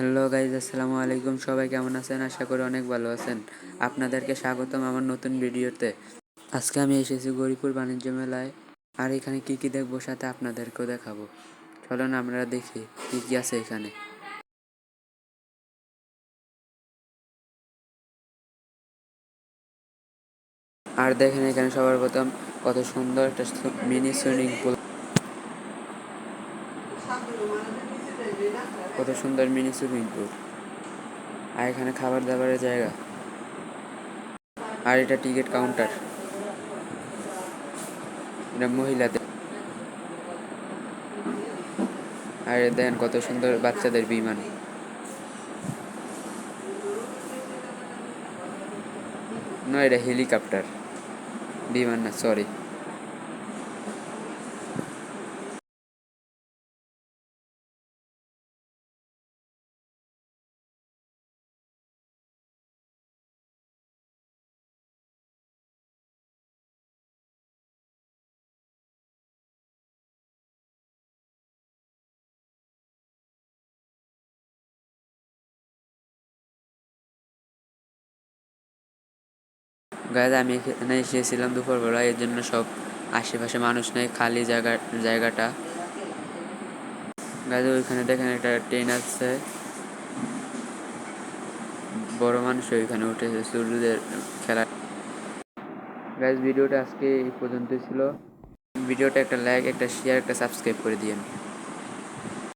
Hello guys আসসালামু আলাইকুম। সবাই কেমন আছেন? আশা করি অনেক ভালো আছেন। আপনাদেরকে স্বাগতম আমার নতুন ভিডিওতে। আজকে আমি এসেছি গরিপুর বাণিজ্য মেলায়। আর এখানে কি কি দেখব সাথে আপনাদেরকেও দেখাবো। চলুন আমরা দেখি কি কি আছে এখানে। আর দেখেন এখানে সবার প্রথম কত সুন্দর একটা মিনি সুইমিং পুল কত সুন্দর মিনি সুইমিং পুল আর এখানে খাবার দাবারের জায়গা। আর এটা টিকিট কাউন্টার। এটা মহিলাদের। আর দেখেন কত সুন্দর বাচ্চাদের বিমান। না, এটা হেলিকপ্টার। বিমান না সরি গায়ে আমি এখানে এসেছিলাম দুপুরবেলা এর জন্য সব আশেপাশে মানুষ নেই, খালি জায়গা জায়গাটা। গায়ে ওইখানে দেখেন একটা ট্রেন আছে। বড় মানুষ ওইখানে উঠেছে সূর্যদের খেলা গাইজ ভিডিওটা আজকে এই পর্যন্ত ছিল। ভিডিওটা একটা লাইক একটা শেয়ার একটা সাবস্ক্রাইব করে দিয়েন।